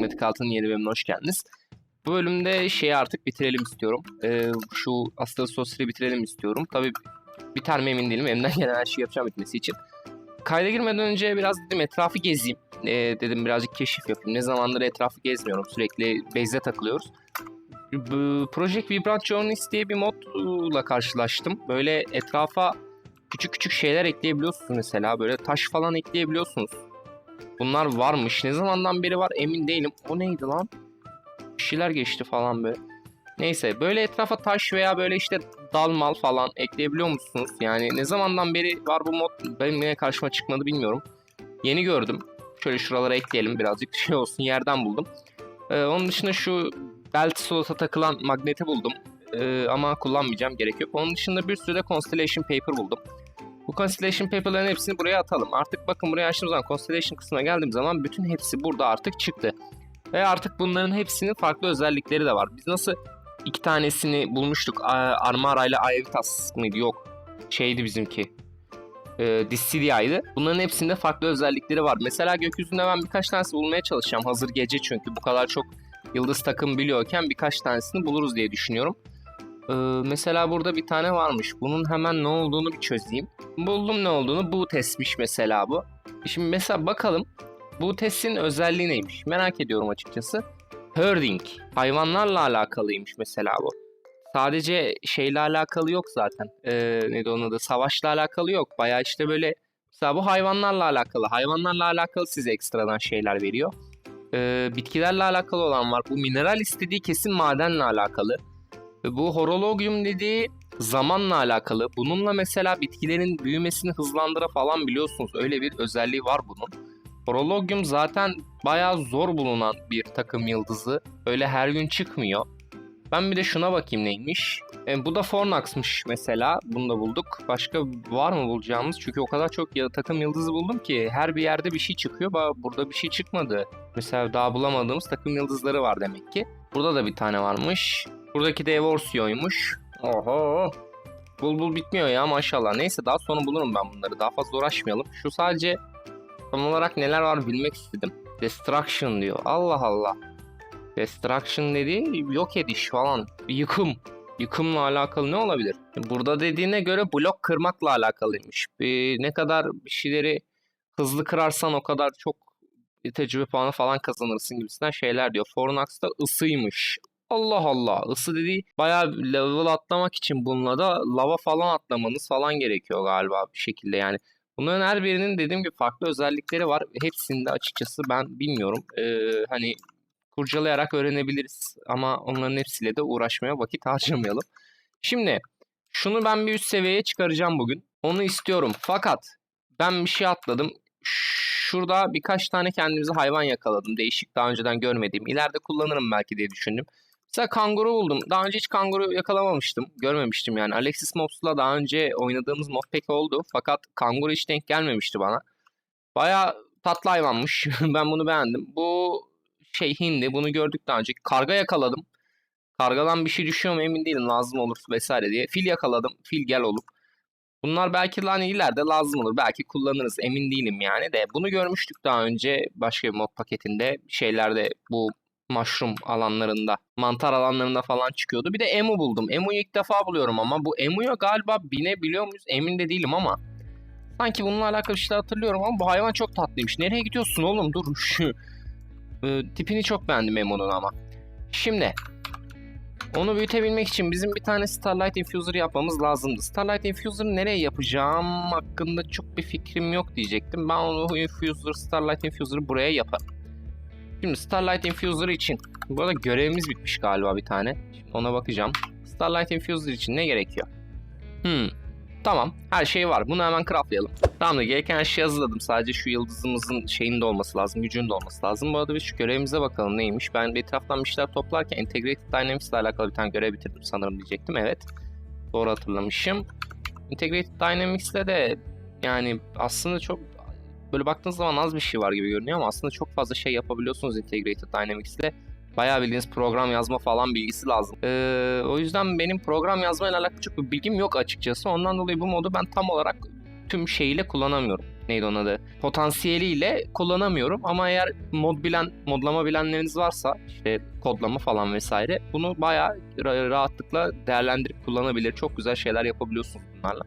Magnetic Altın yeni bölümüne hoş geldiniz. Bu bölümde şeyi artık bitirelim istiyorum. Ee, şu Astal Sosri bitirelim istiyorum. Tabi biter mi emin değilim. Elimden gelen her şeyi yapacağım bitmesi için. Kayda girmeden önce biraz dedim etrafı gezeyim. Ee, dedim birazcık keşif yapayım. Ne zamandır etrafı gezmiyorum. Sürekli base'de takılıyoruz. Project Vibrant Journeys diye bir modla karşılaştım. Böyle etrafa küçük küçük şeyler ekleyebiliyorsunuz mesela. Böyle taş falan ekleyebiliyorsunuz. Bunlar varmış. Ne zamandan beri var emin değilim. O neydi lan? Bir şeyler geçti falan böyle. Neyse böyle etrafa taş veya böyle işte dal mal falan ekleyebiliyor musunuz? Yani ne zamandan beri var bu mod benim niye karşıma çıkmadı bilmiyorum. Yeni gördüm. Şöyle şuralara ekleyelim birazcık şey olsun yerden buldum. Ee, onun dışında şu belt slot'a takılan magneti buldum. Ee, ama kullanmayacağım gerek yok. Onun dışında bir sürü de Constellation Paper buldum. Bu Constellation Paper'ların hepsini buraya atalım. Artık bakın buraya açtığım zaman Constellation kısmına geldiğim zaman bütün hepsi burada artık çıktı. Ve artık bunların hepsinin farklı özellikleri de var. Biz nasıl iki tanesini bulmuştuk. Armara ile Aevitas mıydı? Yok. Şeydi bizimki. Ee, Dissidia'ydı. Bunların hepsinde farklı özellikleri var. Mesela gökyüzünde ben birkaç tanesi bulmaya çalışacağım. Hazır gece çünkü bu kadar çok yıldız takım biliyorken birkaç tanesini buluruz diye düşünüyorum. Ee, mesela burada bir tane varmış. Bunun hemen ne olduğunu bir çözeyim. Buldum ne olduğunu. Bu testmiş mesela bu. Şimdi mesela bakalım. Bu testin özelliği neymiş? Merak ediyorum açıkçası. Herding. Hayvanlarla alakalıymış mesela bu. Sadece şeyle alakalı yok zaten. Ee, neydi onun adı? Savaşla alakalı yok. Baya işte böyle mesela bu hayvanlarla alakalı. Hayvanlarla alakalı size ekstradan şeyler veriyor. Ee, bitkilerle alakalı olan var. Bu mineral istediği kesin madenle alakalı. Bu horologium dediği zamanla alakalı. Bununla mesela bitkilerin büyümesini hızlandıra falan biliyorsunuz. Öyle bir özelliği var bunun. Horologium zaten bayağı zor bulunan bir takım yıldızı. Öyle her gün çıkmıyor. Ben bir de şuna bakayım neymiş. E, bu da Fornax'mış mesela. Bunu da bulduk. Başka var mı bulacağımız? Çünkü o kadar çok ya, takım yıldızı buldum ki her bir yerde bir şey çıkıyor. Burada bir şey çıkmadı. Mesela daha bulamadığımız takım yıldızları var demek ki. Burada da bir tane varmış. Buradaki de Evorsio'ymuş. Oho. Bul bul bitmiyor ya maşallah. Neyse daha sonra bulurum ben bunları. Daha fazla uğraşmayalım. Şu sadece tam olarak neler var bilmek istedim. Destruction diyor. Allah Allah. Destruction dediği yok ediş falan. Yıkım. Yıkımla alakalı ne olabilir? Burada dediğine göre blok kırmakla alakalıymış. Bir, ne kadar bir şeyleri hızlı kırarsan o kadar çok tecrübe puanı falan kazanırsın gibisinden şeyler diyor. Fornax da ısıymış. Allah Allah. Isı dediği bayağı level atlamak için bununla da lava falan atlamanız falan gerekiyor galiba bir şekilde yani. Bunların her birinin dediğim gibi farklı özellikleri var. Hepsinde açıkçası ben bilmiyorum. Ee, hani kurcalayarak öğrenebiliriz. Ama onların hepsiyle de uğraşmaya vakit harcamayalım. Şimdi şunu ben bir üst seviyeye çıkaracağım bugün. Onu istiyorum. Fakat ben bir şey atladım. Şurada birkaç tane kendimize hayvan yakaladım. Değişik daha önceden görmediğim. İleride kullanırım belki diye düşündüm. Mesela kanguru buldum. Daha önce hiç kanguru yakalamamıştım. Görmemiştim yani. Alexis Mobs'la daha önce oynadığımız mob pek oldu. Fakat kanguru hiç denk gelmemişti bana. Baya tatlı hayvanmış. ben bunu beğendim. Bu şey hindi. Bunu gördük daha önce. Karga yakaladım. Kargadan bir şey düşüyor mu emin değilim. Lazım olur vesaire diye. Fil yakaladım. Fil gel olup. Bunlar belki hani ileride lazım olur. Belki kullanırız. Emin değilim yani de. Bunu görmüştük daha önce başka bir mod paketinde. Şeylerde bu mushroom alanlarında, mantar alanlarında falan çıkıyordu. Bir de emu buldum. Emu'yu ilk defa buluyorum ama bu emuya galiba binebiliyor muyuz emin de değilim ama sanki bununla alakalı bir şey hatırlıyorum ama bu hayvan çok tatlıymış. Nereye gidiyorsun oğlum dur e, tipini çok beğendim emu'nun ama. Şimdi onu büyütebilmek için bizim bir tane Starlight Infuser yapmamız lazımdı. Starlight Infuser'ı nereye yapacağım hakkında çok bir fikrim yok diyecektim. Ben onu Infuser, Starlight Infuser'ı buraya yaparım. Şimdi Starlight Infuser için bu arada görevimiz bitmiş galiba bir tane. Şimdi ona bakacağım. Starlight Infuser için ne gerekiyor? Hmm. Tamam. Her şey var. Bunu hemen craftlayalım. Tamamdır. Gereken her şeyi hazırladım. Sadece şu yıldızımızın şeyinde olması lazım. Gücünde olması lazım. Bu arada biz şu görevimize bakalım neymiş. Ben bir etraftan bir şeyler toplarken Integrated Dynamics ile alakalı bir tane görev bitirdim sanırım diyecektim. Evet. Doğru hatırlamışım. Integrated Dynamics ile de yani aslında çok böyle baktığınız zaman az bir şey var gibi görünüyor ama aslında çok fazla şey yapabiliyorsunuz Integrated Dynamics ile. Bayağı bildiğiniz program yazma falan bilgisi lazım. Ee, o yüzden benim program yazmayla alakalı çok bir bilgim yok açıkçası. Ondan dolayı bu modu ben tam olarak tüm şeyiyle kullanamıyorum. Neydi onun adı? Potansiyeliyle kullanamıyorum ama eğer mod bilen, modlama bilenleriniz varsa işte kodlama falan vesaire bunu bayağı ra- rahatlıkla değerlendirip kullanabilir. Çok güzel şeyler yapabiliyorsunuz bunlarla.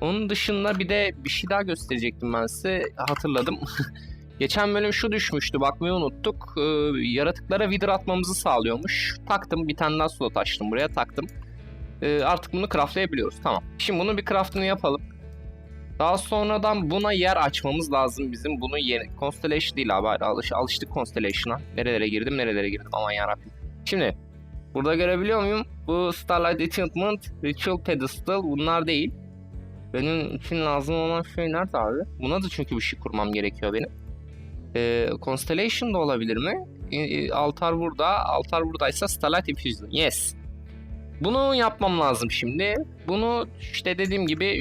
Onun dışında bir de bir şey daha gösterecektim ben size. Hatırladım. Geçen bölüm şu düşmüştü bakmayı unuttuk. Ee, yaratıklara wither atmamızı sağlıyormuş. Taktım bir tane daha slot açtım buraya taktım. Ee, artık bunu craftlayabiliyoruz tamam. Şimdi bunun bir craftını yapalım. Daha sonradan buna yer açmamız lazım bizim. Bunu yer... Constellation değil abi. Alış, alıştık Constellation'a. Nerelere girdim nerelere girdim aman yarabbim. Şimdi burada görebiliyor muyum? Bu Starlight Enchantment, Ritual Pedestal bunlar değil. Benim için lazım olan şey nerede abi? Buna da çünkü bir şey kurmam gerekiyor benim. Ee, Constellation da olabilir mi? Ee, e, altar burada. Altar buradaysa Starlight Infusion. Yes. Bunu yapmam lazım şimdi. Bunu işte dediğim gibi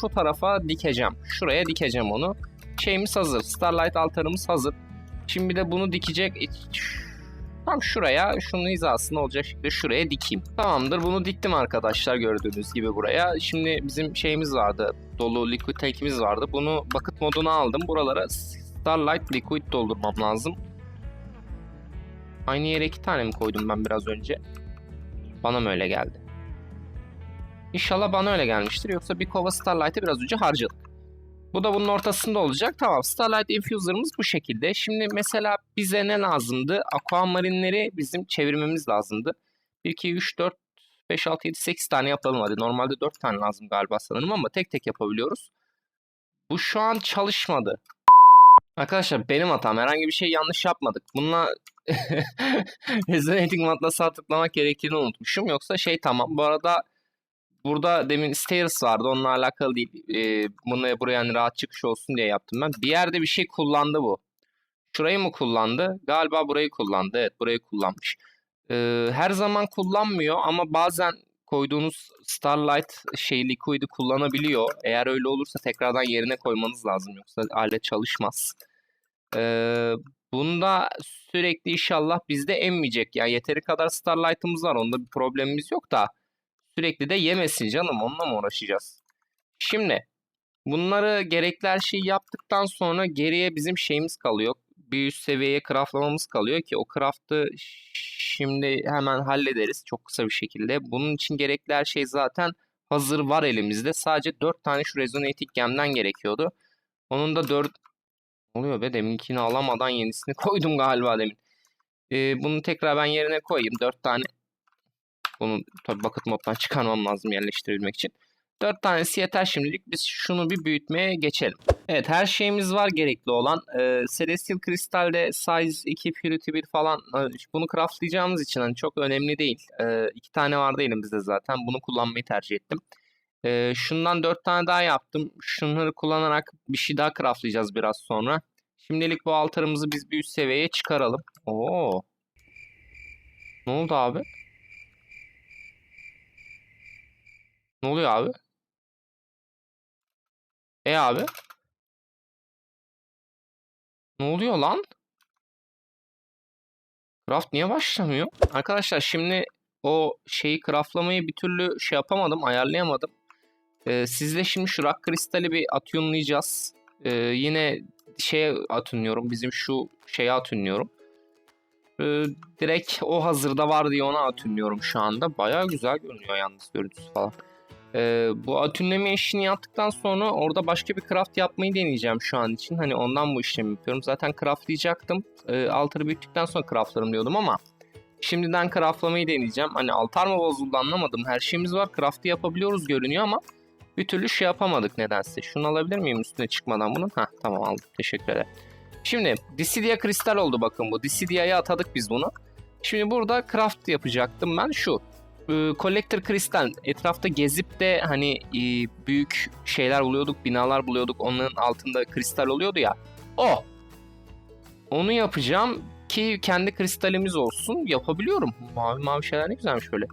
şu tarafa dikeceğim. Şuraya dikeceğim onu. Şeyimiz hazır. Starlight altarımız hazır. Şimdi bir de bunu dikecek. Tam şuraya şunun hizasında olacak şekilde şuraya dikeyim. Tamamdır bunu diktim arkadaşlar gördüğünüz gibi buraya. Şimdi bizim şeyimiz vardı. Dolu liquid tank'imiz vardı. Bunu bucket moduna aldım. Buralara Starlight liquid doldurmam lazım. Aynı yere iki tane mi koydum ben biraz önce? Bana mı öyle geldi? İnşallah bana öyle gelmiştir. Yoksa bir kova Starlight'ı biraz önce harcadık. Bu da bunun ortasında olacak. Tamam Starlight Infuser'ımız bu şekilde. Şimdi mesela bize ne lazımdı? Aquamarinleri bizim çevirmemiz lazımdı. 1, 2, 3, 4, 5, 6, 7, 8 tane yapalım hadi. Normalde 4 tane lazım galiba sanırım ama tek tek yapabiliyoruz. Bu şu an çalışmadı. Arkadaşlar benim hatam. Herhangi bir şey yanlış yapmadık. Bununla Resonating Matlas'a tıklamak gerektiğini unutmuşum. Yoksa şey tamam. Bu arada burada demin stairs vardı. Onunla alakalı değil. Ee, bunu buraya hani rahat çıkış olsun diye yaptım ben. Bir yerde bir şey kullandı bu. Şurayı mı kullandı? Galiba burayı kullandı. Evet burayı kullanmış. Ee, her zaman kullanmıyor ama bazen koyduğunuz Starlight şey Liquid'i kullanabiliyor. Eğer öyle olursa tekrardan yerine koymanız lazım. Yoksa alet çalışmaz. Ee, bunda sürekli inşallah bizde emmeyecek. Yani yeteri kadar Starlight'ımız var. Onda bir problemimiz yok da sürekli de yemesin canım. Onunla mı uğraşacağız? Şimdi bunları gerekli her şeyi yaptıktan sonra geriye bizim şeyimiz kalıyor. Bir üst seviyeye craftlamamız kalıyor ki o craft'ı şimdi hemen hallederiz çok kısa bir şekilde. Bunun için gerekli her şey zaten hazır var elimizde. Sadece 4 tane şu Resonating Gem'den gerekiyordu. Onun da 4 ne oluyor be deminkini alamadan yenisini koydum galiba demin. Ee, bunu tekrar ben yerine koyayım. 4 tane bunu tabi bucket moddan çıkarmam lazım yerleştirebilmek için. 4 tanesi yeter şimdilik. Biz şunu bir büyütmeye geçelim. Evet her şeyimiz var gerekli olan. Ee, Celestial Crystal'de size 2, Purity 1 falan e, bunu craftlayacağımız için hani çok önemli değil. Ee, iki tane vardı elimizde zaten. Bunu kullanmayı tercih ettim. Ee, şundan 4 tane daha yaptım. Şunları kullanarak bir şey daha craftlayacağız biraz sonra. Şimdilik bu altarımızı biz bir üst seviyeye çıkaralım. Oo. Ne oldu abi? Ne oluyor abi? E abi? Ne oluyor lan? Craft niye başlamıyor? Arkadaşlar şimdi o şeyi craftlamayı bir türlü şey yapamadım, ayarlayamadım. Ee, sizle şimdi şu rock kristali bir atyonlayacağız. Ee, yine şeye atınıyorum. Bizim şu şeye atınıyorum. Ee, direkt o hazırda var diye ona atınıyorum şu anda. Baya güzel görünüyor yalnız görüntüsü falan. Ee, bu atünleme işini yaptıktan sonra orada başka bir craft yapmayı deneyeceğim şu an için. Hani ondan bu işlemi yapıyorum. Zaten craftlayacaktım. Ee, altarı büyüttükten sonra craftlarım diyordum ama şimdiden craftlamayı deneyeceğim. Hani altar mı bozuldu anlamadım. Her şeyimiz var. Craft'ı yapabiliyoruz görünüyor ama bir türlü şey yapamadık nedense. Şunu alabilir miyim üstüne çıkmadan bunun? Heh tamam aldım. Teşekkür ederim. Şimdi Dissidia kristal oldu bakın bu. Dissidia'ya atadık biz bunu. Şimdi burada craft yapacaktım ben şu. E, Collector kristal etrafta gezip de hani e, büyük şeyler buluyorduk, binalar buluyorduk. Onların altında kristal oluyordu ya. O. Onu yapacağım ki kendi kristalimiz olsun. Yapabiliyorum. Mavi mavi şeyler ne güzelmiş böyle.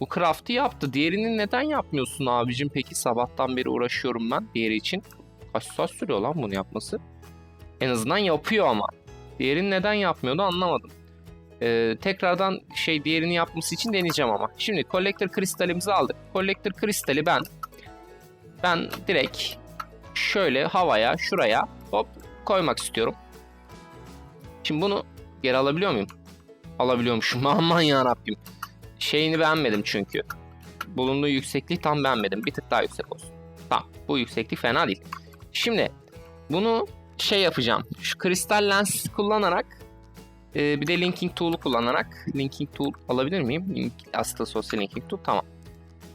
Bu craft'ı yaptı. Diğerini neden yapmıyorsun abicim? Peki sabahtan beri uğraşıyorum ben diğeri için. Kaç saat sürüyor lan bunu yapması? En azından yapıyor ama. Diğerini neden yapmıyordu anlamadım. Ee, tekrardan şey diğerini yapması için deneyeceğim ama. Şimdi Collector kristalimizi aldık. Collector kristali ben ben direkt şöyle havaya şuraya hop koymak istiyorum. Şimdi bunu geri alabiliyor muyum? Alabiliyormuşum. Aman ya Rabbim. Şeyini beğenmedim çünkü. Bulunduğu yüksekliği tam beğenmedim. Bir tık daha yüksek olsun. Tamam. Bu yükseklik fena değil. Şimdi bunu şey yapacağım. Şu kristal lens kullanarak e, bir de linking tool'u kullanarak linking tool alabilir miyim? Link, aslında sosyal linking tool tamam.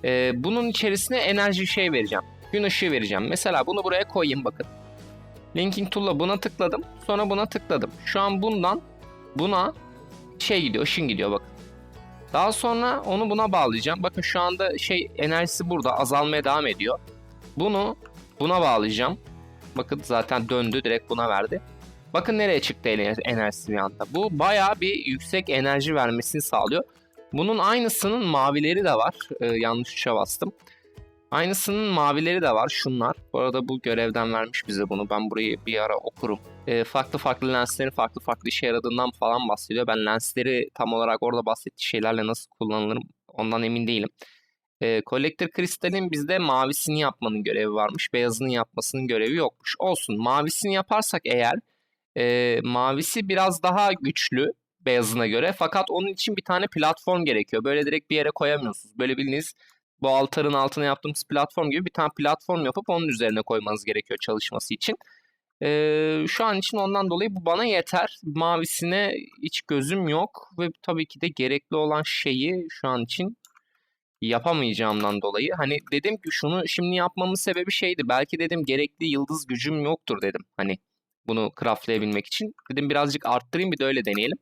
E, bunun içerisine enerji şey vereceğim. Gün ışığı vereceğim. Mesela bunu buraya koyayım bakın. Linking tool'la buna tıkladım. Sonra buna tıkladım. Şu an bundan buna şey gidiyor, ışın gidiyor bakın. Daha sonra onu buna bağlayacağım. Bakın şu anda şey enerjisi burada azalmaya devam ediyor. Bunu buna bağlayacağım. Bakın zaten döndü direkt buna verdi. Bakın nereye çıktı ener- enerjisi bir anda. Bu bayağı bir yüksek enerji vermesini sağlıyor. Bunun aynısının mavileri de var. Ee, yanlış tuşa bastım. Aynısının mavileri de var şunlar. Bu arada bu görevden vermiş bize bunu. Ben burayı bir ara okurum. Ee, farklı farklı lenslerin farklı farklı işe yaradığından falan bahsediyor. Ben lensleri tam olarak orada bahsettiği şeylerle nasıl kullanılır ondan emin değilim. Ee, Collector Kristal'in bizde mavisini yapmanın görevi varmış. Beyazını yapmasının görevi yokmuş. Olsun mavisini yaparsak eğer e, mavisi biraz daha güçlü beyazına göre. Fakat onun için bir tane platform gerekiyor. Böyle direkt bir yere koyamıyorsunuz. Böyle bildiğiniz bu altarın altına yaptığımız platform gibi bir tane platform yapıp onun üzerine koymanız gerekiyor çalışması için. Ee, şu an için ondan dolayı bu bana yeter. Mavisine hiç gözüm yok ve tabii ki de gerekli olan şeyi şu an için yapamayacağımdan dolayı. Hani dedim ki şunu şimdi yapmamın sebebi şeydi. Belki dedim gerekli yıldız gücüm yoktur dedim. Hani bunu craftlayabilmek için. Dedim birazcık arttırayım bir de öyle deneyelim.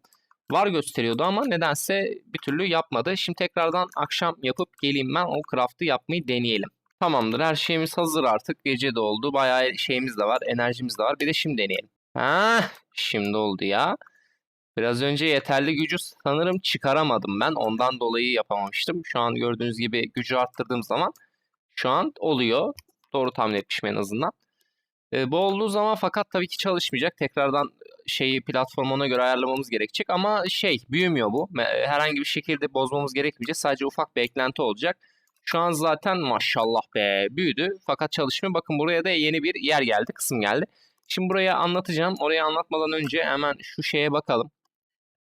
Var gösteriyordu ama nedense bir türlü yapmadı. Şimdi tekrardan akşam yapıp geleyim ben o craft'ı yapmayı deneyelim. Tamamdır her şeyimiz hazır artık. Gece de oldu. Bayağı şeyimiz de var. Enerjimiz de var. Bir de şimdi deneyelim. Ha, şimdi oldu ya. Biraz önce yeterli gücü sanırım çıkaramadım ben. Ondan dolayı yapamamıştım. Şu an gördüğünüz gibi gücü arttırdığım zaman şu an oluyor. Doğru tahmin etmişim en azından. E, bu olduğu zaman fakat tabii ki çalışmayacak. Tekrardan şeyi platformu ona göre ayarlamamız gerekecek. Ama şey büyümüyor bu. Me- Herhangi bir şekilde bozmamız gerekmeyecek. Sadece ufak bir eklenti olacak. Şu an zaten maşallah be büyüdü. Fakat çalışmıyor. Bakın buraya da yeni bir yer geldi. Kısım geldi. Şimdi buraya anlatacağım. Oraya anlatmadan önce hemen şu şeye bakalım.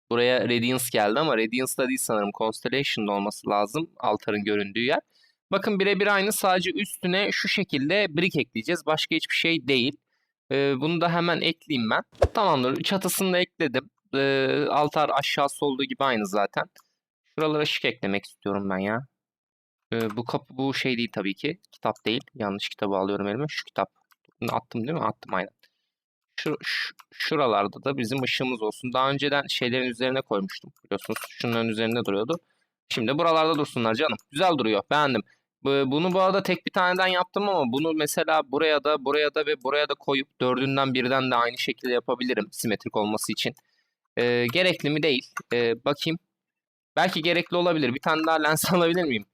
Buraya Radiance geldi ama Radiance'da değil sanırım. Constellation'da olması lazım. Altarın göründüğü yer. Bakın birebir aynı sadece üstüne şu şekilde brick ekleyeceğiz. Başka hiçbir şey değil. Ee, bunu da hemen ekleyeyim ben. Tamamdır. Çatısını da ekledim. Ee, altar aşağısı olduğu gibi aynı zaten. Şuralara ışık eklemek istiyorum ben ya. Ee, bu kapı bu şey değil tabii ki. Kitap değil. Yanlış kitabı alıyorum elime. Şu kitap. Bunu attım değil mi? Attım aynen. Şu- şuralarda da bizim ışığımız olsun. Daha önceden şeylerin üzerine koymuştum. Biliyorsunuz şunların üzerinde duruyordu. Şimdi buralarda dursunlar canım. Güzel duruyor. Beğendim. Bu- Bunu bu arada tek bir taneden yaptım ama bunu mesela buraya da buraya da ve buraya da koyup dördünden birden de aynı şekilde yapabilirim simetrik olması için. Ee, gerekli mi değil. Ee, bakayım. Belki gerekli olabilir. Bir tane daha lens alabilir miyim?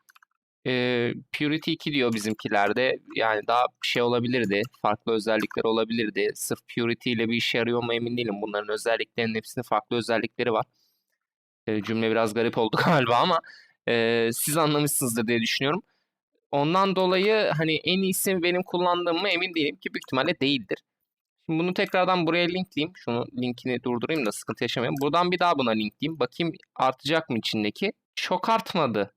Ee, Purity 2 diyor bizimkilerde. Yani daha bir şey olabilirdi. Farklı özellikleri olabilirdi. Sırf Purity ile bir işe yarıyor mu emin değilim. Bunların özelliklerinin hepsinin farklı özellikleri var. Ee, cümle biraz garip oldu galiba ama e, siz anlamışsınızdır diye düşünüyorum. Ondan dolayı hani en iyisi benim kullandığım mı emin değilim ki büyük ihtimalle değildir. Şimdi bunu tekrardan buraya linkleyeyim. Şunu linkini durdurayım da sıkıntı yaşamayayım. Buradan bir daha buna linkleyeyim. Bakayım artacak mı içindeki? Çok artmadı.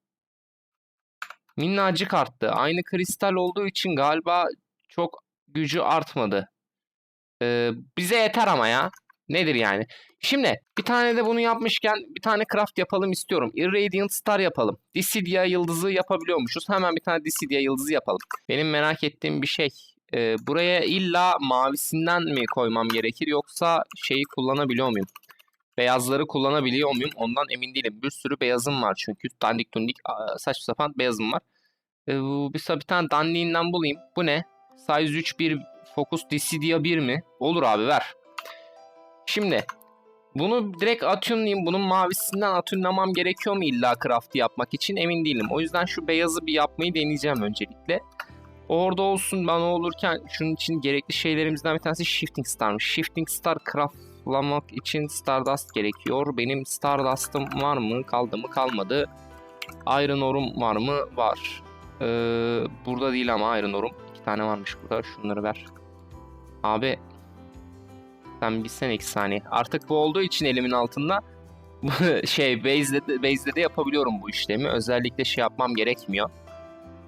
Minnacık arttı. Aynı kristal olduğu için galiba çok gücü artmadı. Ee, bize yeter ama ya. Nedir yani? Şimdi bir tane de bunu yapmışken bir tane craft yapalım istiyorum. Irradiant Star yapalım. Dissidia yıldızı yapabiliyormuşuz. Hemen bir tane Dissidia yıldızı yapalım. Benim merak ettiğim bir şey. e, buraya illa mavisinden mi koymam gerekir yoksa şeyi kullanabiliyor muyum? Beyazları kullanabiliyor muyum? Ondan emin değilim. Bir sürü beyazım var çünkü. Dandik dundik saçma sapan beyazım var. E, bir, bir tane dandiğinden bulayım. Bu ne? Size 3 bir Focus Dissidia 1 mi? Olur abi ver. Şimdi bunu direkt atünleyeyim. Bunun mavisinden atünlemem gerekiyor mu illa craft'ı yapmak için emin değilim. O yüzden şu beyazı bir yapmayı deneyeceğim öncelikle. Orada olsun ben olurken şunun için gerekli şeylerimizden bir tanesi Shifting Star'mış. Shifting Star craftlamak için Stardust gerekiyor. Benim Stardust'ım var mı? Kaldı mı? Kalmadı. Iron Ore'um var mı? Var. Ee, burada değil ama Iron Ore'um. İki tane varmış burada. Şunları ver. Abi sen bir sen iki saniye. Artık bu olduğu için elimin altında şey base'de de, base'de de yapabiliyorum bu işlemi. Özellikle şey yapmam gerekmiyor.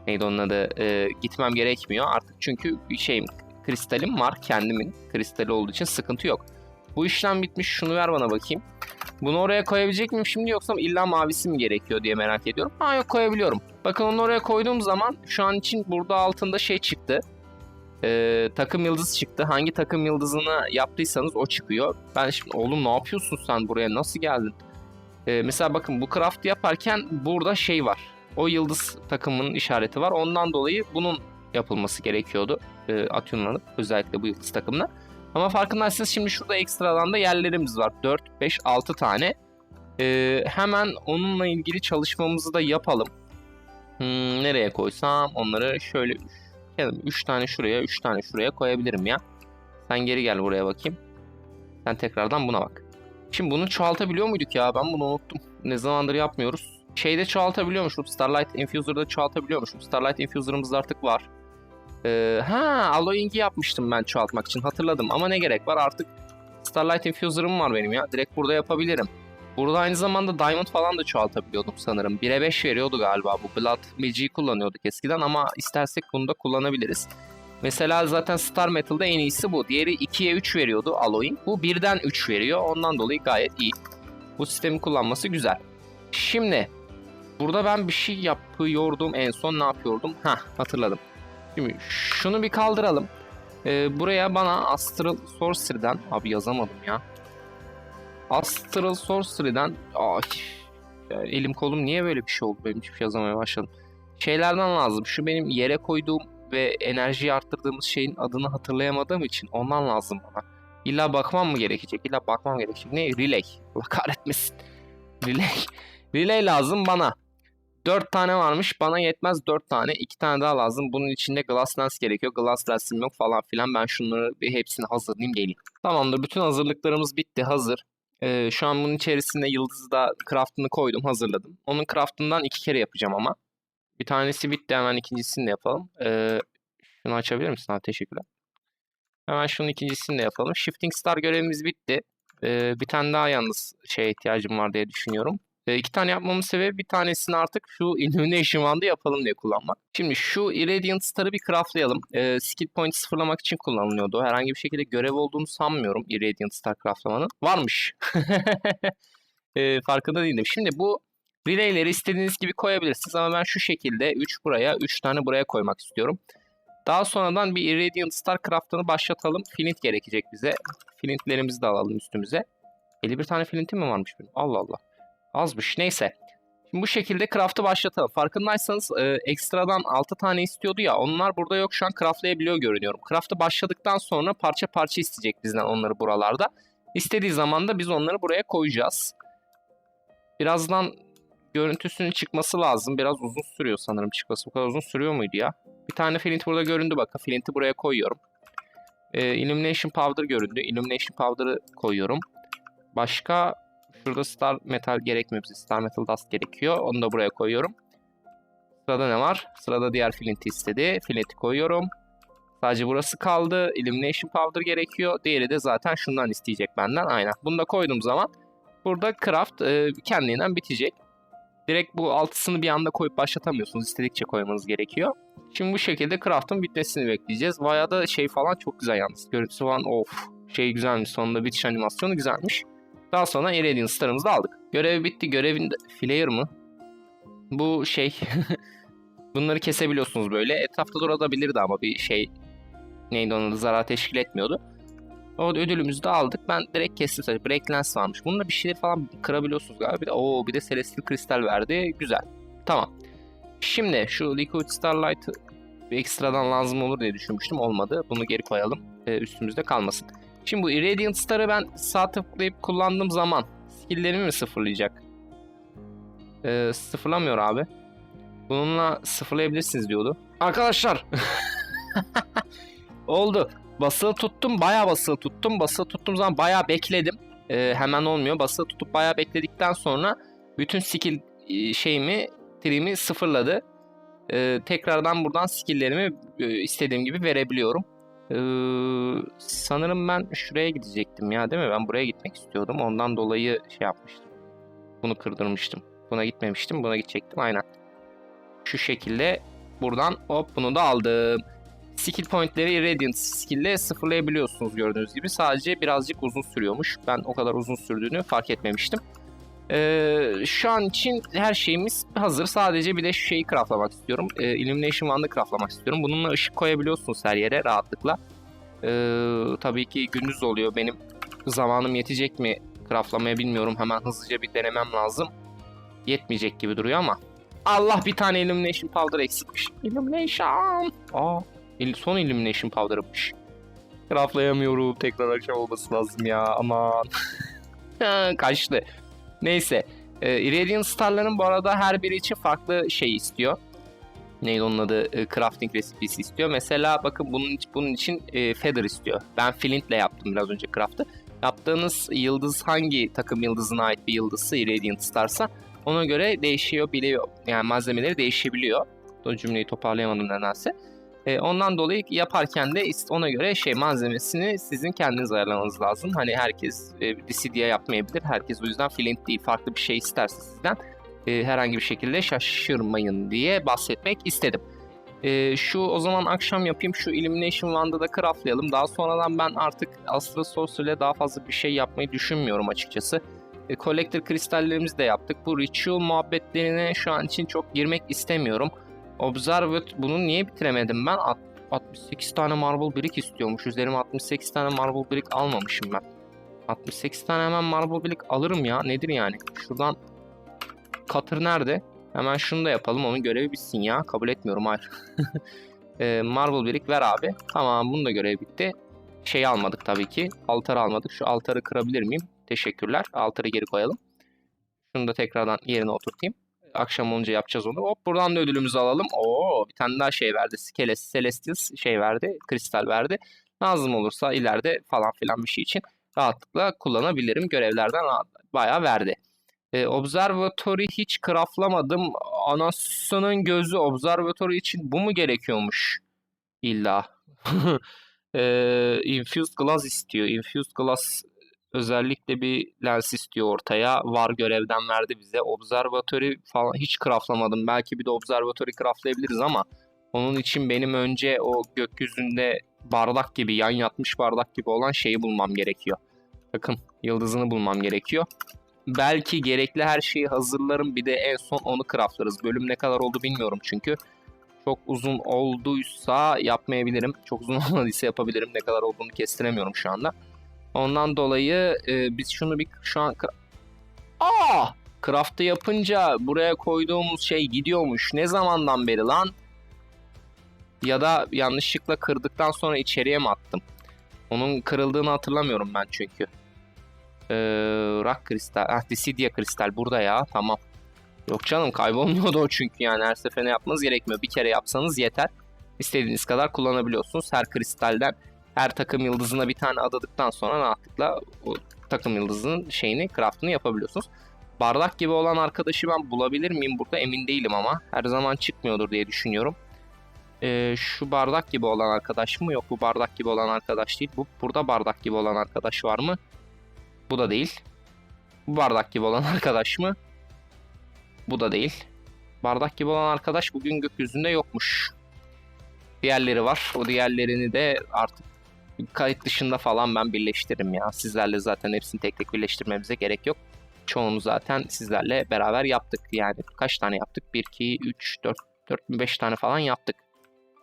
Neydi onun adı? Ee, gitmem gerekmiyor. Artık çünkü şeyim kristalim var kendimin. Kristali olduğu için sıkıntı yok. Bu işlem bitmiş. Şunu ver bana bakayım. Bunu oraya koyabilecek miyim şimdi yoksa illa mavisi mi gerekiyor diye merak ediyorum. Ha yok koyabiliyorum. Bakın onu oraya koyduğum zaman şu an için burada altında şey çıktı. Ee, takım yıldızı çıktı. Hangi takım yıldızını yaptıysanız o çıkıyor. Ben şimdi oğlum ne yapıyorsun sen buraya nasıl geldin? Ee, mesela bakın bu craft yaparken burada şey var. O yıldız takımının işareti var. Ondan dolayı bunun yapılması gerekiyordu. E, atıyorlanıp özellikle bu yıldız takımına. Ama farkındaysanız şimdi şurada ekstradan da yerlerimiz var. 4, 5, 6 tane. Ee, hemen onunla ilgili çalışmamızı da yapalım. Hmm, nereye koysam onları şöyle 3 tane şuraya 3 tane şuraya koyabilirim ya. Sen geri gel buraya bakayım. Sen tekrardan buna bak. Şimdi bunu çoğaltabiliyor muyduk ya? Ben bunu unuttum. Ne zamandır yapmıyoruz. Şeyde çoğaltabiliyormuşum. Starlight Infuser'da çoğaltabiliyormuşum. Starlight Infuser'ımız artık var. Ee, ha Alloying'i yapmıştım ben çoğaltmak için hatırladım ama ne gerek var artık Starlight Infuser'ım var benim ya direkt burada yapabilirim. Burada aynı zamanda Diamond falan da çoğaltabiliyordum sanırım. 1'e 5 veriyordu galiba bu Blood Magic'i kullanıyorduk eskiden ama istersek bunu da kullanabiliriz. Mesela zaten Star Metal'da en iyisi bu. Diğeri 2'ye 3 veriyordu Alloying. Bu 1'den 3 veriyor. Ondan dolayı gayet iyi. Bu sistemi kullanması güzel. Şimdi burada ben bir şey yapıyordum en son ne yapıyordum? Ha hatırladım. Şimdi şunu bir kaldıralım. Ee, buraya bana Astral Sorcery'den abi yazamadım ya. Astral Sorcery'den ay ya elim kolum niye böyle bir şey oldu benim hiçbir şey yazamaya başladım. Şeylerden lazım. Şu benim yere koyduğum ve enerjiyi arttırdığımız şeyin adını hatırlayamadığım için ondan lazım bana. İlla bakmam mı gerekecek? İlla bakmam gerekecek. Ne? Relay. Allah kahretmesin. Relay. Relay lazım bana. 4 tane varmış. Bana yetmez 4 tane. 2 tane daha lazım. Bunun içinde glass lens gerekiyor. Glass lensim yok falan filan. Ben şunları bir hepsini hazırlayayım geleyim. Tamamdır. Bütün hazırlıklarımız bitti. Hazır. Ee, şu an bunun içerisinde yıldızda craftını koydum. Hazırladım. Onun craftından iki kere yapacağım ama. Bir tanesi bitti. Hemen ikincisini de yapalım. Ee, şunu açabilir misin? Ha, teşekkürler. Hemen şunun ikincisini de yapalım. Shifting Star görevimiz bitti. Ee, bir tane daha yalnız şeye ihtiyacım var diye düşünüyorum. E, iki tane yapmamın sebebi bir tanesini artık şu Illumination Wand'ı yapalım diye kullanmak. Şimdi şu Irradiant Star'ı bir craftlayalım. E, skill point sıfırlamak için kullanılıyordu. Herhangi bir şekilde görev olduğunu sanmıyorum Irradiant Star craftlamanın. Varmış. e, farkında değildim. Şimdi bu relay'leri istediğiniz gibi koyabilirsiniz ama ben şu şekilde 3 buraya 3 tane buraya koymak istiyorum. Daha sonradan bir Irradiant Star craftını başlatalım. Flint gerekecek bize. Flintlerimizi de alalım üstümüze. 51 tane flintim mi varmış benim? Allah Allah. Azmış. Neyse. Şimdi bu şekilde craft'ı başlatalım. Farkındaysanız e, ekstradan 6 tane istiyordu ya. Onlar burada yok şu an craftlayabiliyor görünüyorum. Craft'ı başladıktan sonra parça parça isteyecek bizden onları buralarda. İstediği zaman da biz onları buraya koyacağız. Birazdan görüntüsünün çıkması lazım. Biraz uzun sürüyor sanırım çıkması. Bu kadar uzun sürüyor muydu ya? Bir tane flint burada göründü bakın. Flint'i buraya koyuyorum. E, Illumination Powder göründü. Illumination Powder'ı koyuyorum. Başka Şurada Star Metal gerekmiyor bize. Star Metal Dust gerekiyor. Onu da buraya koyuyorum. Sırada ne var? Sırada diğer Flint'i istedi. Flint'i koyuyorum. Sadece burası kaldı. Illumination Powder gerekiyor. Diğeri de zaten şundan isteyecek benden. Aynen. Bunu da koyduğum zaman burada craft e, kendiliğinden bitecek. Direkt bu altısını bir anda koyup başlatamıyorsunuz. İstedikçe koymanız gerekiyor. Şimdi bu şekilde craft'ın bitmesini bekleyeceğiz. Bayağı da şey falan çok güzel yalnız. Görüntüsü falan of. Şey güzelmiş. Sonunda bitiş animasyonu güzelmiş. Daha sonra Iridian Star'ımızı da aldık. Görev bitti. Görevin Flare mı? Bu şey... Bunları kesebiliyorsunuz böyle. Etrafta durabilirdi ama bir şey... Neydi onun zarar teşkil etmiyordu. O ödülümüzü de aldık. Ben direkt kestim sadece. Break Lens varmış. Bununla bir şeyler falan kırabiliyorsunuz galiba. Bir de, oo, bir de Celestial Kristal verdi. Güzel. Tamam. Şimdi şu Liquid Starlight bir ekstradan lazım olur diye düşünmüştüm. Olmadı. Bunu geri koyalım. Ee, üstümüzde kalmasın. Şimdi bu Irradiant Star'ı ben sağ tıklayıp kullandığım zaman skill'lerimi mi sıfırlayacak? Ee, sıfırlamıyor abi. Bununla sıfırlayabilirsiniz diyordu. Arkadaşlar. Oldu. Basılı tuttum. Bayağı basılı tuttum. Basılı tuttuğum zaman bayağı bekledim. Ee, hemen olmuyor. Basılı tutup bayağı bekledikten sonra bütün skill e, şeyimi, trimi sıfırladı. e, tekrardan buradan skill'lerimi e, istediğim gibi verebiliyorum. E, sanırım ben şuraya gidecektim ya değil mi? Ben buraya gitmek istiyordum. Ondan dolayı şey yapmıştım. Bunu kırdırmıştım. Buna gitmemiştim. Buna gidecektim. Aynen. Şu şekilde buradan hop bunu da aldım. Skill pointleri Radiant skill ile sıfırlayabiliyorsunuz gördüğünüz gibi. Sadece birazcık uzun sürüyormuş. Ben o kadar uzun sürdüğünü fark etmemiştim. Ee, şu an için her şeyimiz hazır. Sadece bir de şu şeyi craftlamak istiyorum. Ee, Illumination Wand'ı craftlamak istiyorum. Bununla ışık koyabiliyorsunuz her yere rahatlıkla. Ee, tabii ki gündüz oluyor. Benim zamanım yetecek mi craftlamaya bilmiyorum. Hemen hızlıca bir denemem lazım. Yetmeyecek gibi duruyor ama. Allah bir tane Illumination Powder eksikmiş. Illumination. Aa, son Illumination Powder'ımış. Craftlayamıyorum. Tekrar akşam olması lazım ya. Aman. Kaçtı. Neyse. E, Irradiant Star'ların bu arada her biri için farklı şey istiyor. Neydi onun adı? E, crafting resipisi istiyor. Mesela bakın bunun, bunun için e, Feather istiyor. Ben Flint'le yaptım biraz önce craft'ı. Yaptığınız yıldız hangi takım yıldızına ait bir yıldızsa Irradiant Star'sa ona göre değişiyor biliyor. Yani malzemeleri değişebiliyor. O cümleyi toparlayamadım nedense. E, ondan dolayı yaparken de ona göre şey malzemesini sizin kendiniz ayarlamanız lazım. Hani herkes e, DCD'ye yapmayabilir. Herkes o yüzden flint değil farklı bir şey isterse sizden e, herhangi bir şekilde şaşırmayın diye bahsetmek istedim. E, şu o zaman akşam yapayım şu Illumination Wand'ı da craftlayalım. Daha sonradan ben artık Astra Source ile daha fazla bir şey yapmayı düşünmüyorum açıkçası. E, Collector kristallerimizi de yaptık. Bu ritual muhabbetlerine şu an için çok girmek istemiyorum. Observe bunu niye bitiremedim ben? At- 68 tane marble brick istiyormuş. Üzerime 68 tane marble brick almamışım ben. 68 tane hemen marble brick alırım ya. Nedir yani? Şuradan Cutter nerede? Hemen şunu da yapalım. Onun görevi bitsin ya. Kabul etmiyorum hayır. e, marble brick ver abi. Tamam bunun da görevi bitti. Şey almadık tabii ki. Altarı almadık. Şu altarı kırabilir miyim? Teşekkürler. Altarı geri koyalım. Şunu da tekrardan yerine oturtayım. Akşam olunca yapacağız onu. Hop buradan da ödülümüzü alalım. Oo bir tane daha şey verdi. Skeles, Celestials şey verdi. Kristal verdi. Lazım olursa ileride falan filan bir şey için rahatlıkla kullanabilirim. Görevlerden bayağı verdi. E, Observatory hiç craftlamadım. Anasının gözü Observatory için bu mu gerekiyormuş? İlla. e, Infused Glass istiyor. Infused Glass özellikle bir lens istiyor ortaya. Var görevden verdi bize. Observatory falan hiç craftlamadım. Belki bir de Observatory craftlayabiliriz ama onun için benim önce o gökyüzünde bardak gibi yan yatmış bardak gibi olan şeyi bulmam gerekiyor. Bakın yıldızını bulmam gerekiyor. Belki gerekli her şeyi hazırlarım bir de en son onu craftlarız. Bölüm ne kadar oldu bilmiyorum çünkü. Çok uzun olduysa yapmayabilirim. Çok uzun olmadıysa yapabilirim. Ne kadar olduğunu kestiremiyorum şu anda. Ondan dolayı e, biz şunu bir şu an... Aa! Craft'ı yapınca buraya koyduğumuz şey gidiyormuş. Ne zamandan beri lan? Ya da yanlışlıkla kırdıktan sonra içeriye mi attım? Onun kırıldığını hatırlamıyorum ben çünkü. Ee, rock kristal. Ah Dissidia kristal burada ya. Tamam. Yok canım kaybolmuyordu o çünkü yani her seferinde yapmanız gerekmiyor. Bir kere yapsanız yeter. İstediğiniz kadar kullanabiliyorsunuz. Her kristalden her takım yıldızına bir tane adadıktan sonra rahatlıkla o takım yıldızının şeyini, craftını yapabiliyorsunuz. Bardak gibi olan arkadaşı ben bulabilir miyim burada emin değilim ama her zaman çıkmıyordur diye düşünüyorum. Ee, şu bardak gibi olan arkadaş mı? Yok bu bardak gibi olan arkadaş değil. Bu burada bardak gibi olan arkadaş var mı? Bu da değil. Bu bardak gibi olan arkadaş mı? Bu da değil. Bardak gibi olan arkadaş bugün gökyüzünde yokmuş. Diğerleri var. O diğerlerini de artık kayıt dışında falan ben birleştiririm ya. Sizlerle zaten hepsini tek tek birleştirmemize gerek yok. Çoğunu zaten sizlerle beraber yaptık. Yani kaç tane yaptık? 1, 2, 3, 4, 4, 5 tane falan yaptık.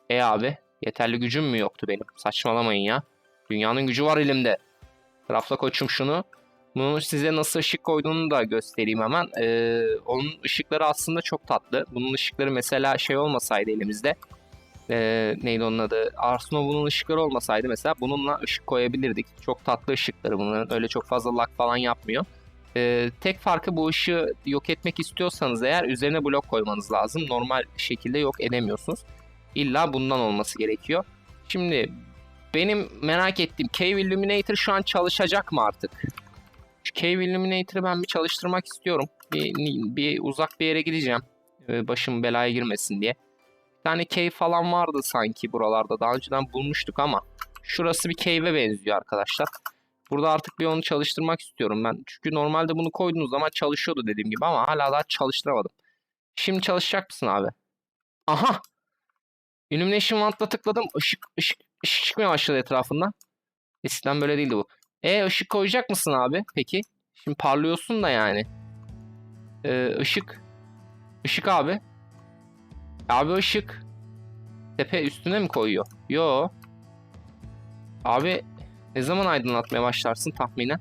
E abi yeterli gücüm mü yoktu benim? Saçmalamayın ya. Dünyanın gücü var elimde. Rafla koçum şunu. Bunu size nasıl ışık koyduğunu da göstereyim hemen. Ee, onun ışıkları aslında çok tatlı. Bunun ışıkları mesela şey olmasaydı elimizde. Ee, neydi onun adı? Arsenov'un ışıkları olmasaydı mesela bununla ışık koyabilirdik. Çok tatlı ışıkları bunların. Öyle çok fazla lag falan yapmıyor. Ee, tek farkı bu ışığı yok etmek istiyorsanız eğer üzerine blok koymanız lazım. Normal şekilde yok edemiyorsunuz. İlla bundan olması gerekiyor. Şimdi benim merak ettiğim Cave Illuminator şu an çalışacak mı artık? Şu Cave Illuminator'ı ben bir çalıştırmak istiyorum. Bir, bir uzak bir yere gideceğim. Ee, Başım belaya girmesin diye. Tane cave falan vardı sanki buralarda. Daha önceden bulmuştuk ama şurası bir cave'e benziyor arkadaşlar. Burada artık bir onu çalıştırmak istiyorum ben. Çünkü normalde bunu koyduğunuz zaman çalışıyordu dediğim gibi ama hala daha çalıştıramadım. Şimdi çalışacak mısın abi? Aha! Illumination Wand'la tıkladım. Işık, ışık, ışık çıkmaya başladı etrafından. Eskiden böyle değildi bu. E ışık koyacak mısın abi peki? Şimdi parlıyorsun da yani. Ee, ışık. Işık abi. Abi ışık. Tepe üstüne mi koyuyor? Yo. Abi ne zaman aydınlatmaya başlarsın tahminen?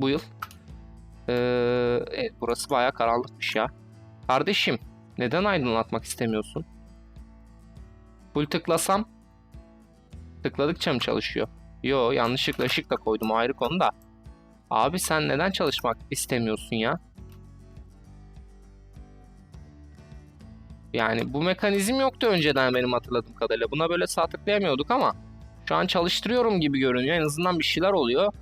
Bu yıl. Ee, evet, burası bayağı karanlıkmış ya. Kardeşim neden aydınlatmak istemiyorsun? Full tıklasam tıkladıkça mı çalışıyor? Yo yanlışlıkla ışık da koydum ayrı konu da. Abi sen neden çalışmak istemiyorsun ya? Yani bu mekanizm yoktu önceden benim hatırladığım kadarıyla. Buna böyle sağ tıklayamıyorduk ama şu an çalıştırıyorum gibi görünüyor. En azından bir şeyler oluyor.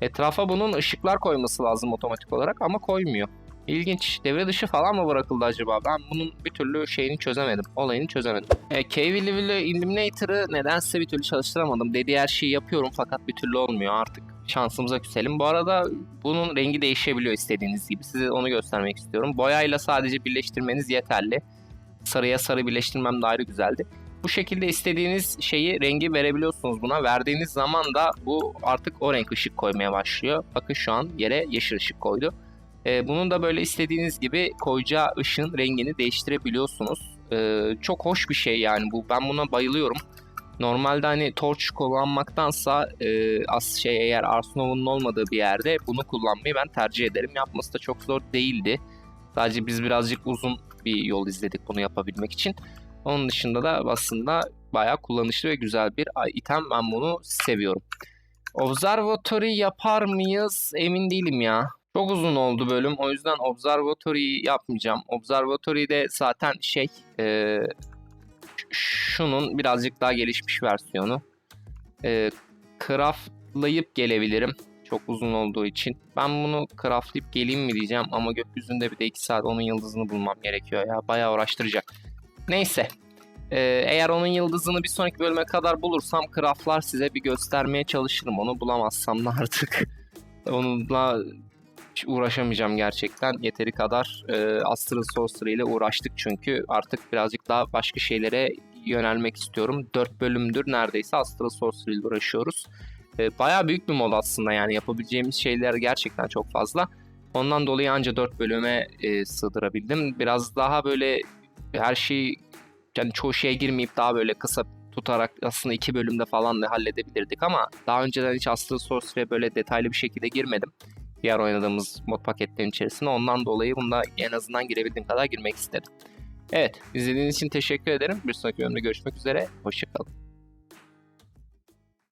Etrafa bunun ışıklar koyması lazım otomatik olarak ama koymuyor. İlginç. Devre dışı falan mı bırakıldı acaba? Ben bunun bir türlü şeyini çözemedim. Olayını çözemedim. E, Level Illuminator'ı nedense bir türlü çalıştıramadım. Dediği her şeyi yapıyorum fakat bir türlü olmuyor artık. Şansımıza küselim. Bu arada bunun rengi değişebiliyor istediğiniz gibi. Size onu göstermek istiyorum. Boyayla sadece birleştirmeniz yeterli. Sarıya sarı birleştirmem de ayrı güzeldi. Bu şekilde istediğiniz şeyi rengi verebiliyorsunuz buna. Verdiğiniz zaman da bu artık o renk ışık koymaya başlıyor. Bakın şu an yere yeşil ışık koydu. Ee, bunun da böyle istediğiniz gibi koyacağı ışığın rengini değiştirebiliyorsunuz. Ee, çok hoş bir şey yani bu. Ben buna bayılıyorum. Normalde hani torch kullanmaktansa e, az şey eğer Arsenov'un olmadığı bir yerde bunu kullanmayı ben tercih ederim. Yapması da çok zor değildi. Sadece biz birazcık uzun bir yol izledik bunu yapabilmek için. Onun dışında da aslında bayağı kullanışlı ve güzel bir item. Ben bunu seviyorum. Observatory yapar mıyız? Emin değilim ya. Çok uzun oldu bölüm. O yüzden Observatory'yi yapmayacağım. Observatory'de zaten şey e, şunun birazcık daha gelişmiş versiyonu. E, craftlayıp gelebilirim. Çok uzun olduğu için. Ben bunu craftlayıp geleyim mi diyeceğim ama gökyüzünde bir de 2 saat onun yıldızını bulmam gerekiyor ya. Bayağı uğraştıracak. Neyse. Ee, eğer onun yıldızını bir sonraki bölüme kadar bulursam craftlar size bir göstermeye çalışırım. Onu bulamazsam da artık onunla uğraşamayacağım gerçekten. Yeteri kadar e, Astral Sorcery ile uğraştık çünkü artık birazcık daha başka şeylere yönelmek istiyorum. 4 bölümdür neredeyse Astral Sorcery ile uğraşıyoruz. E, bayağı büyük bir mod aslında yani yapabileceğimiz şeyler gerçekten çok fazla. Ondan dolayı anca 4 bölüme e, sığdırabildim. Biraz daha böyle her şeyi yani çoğu şeye girmeyip daha böyle kısa tutarak aslında iki bölümde falan da halledebilirdik ama daha önceden hiç Astral Sorcery'e böyle detaylı bir şekilde girmedim. Diğer oynadığımız mod paketlerin içerisine. Ondan dolayı bunda en azından girebildiğim kadar girmek istedim. Evet, izlediğiniz için teşekkür ederim. Bir sonraki bölümde görüşmek üzere. Hoşçakalın.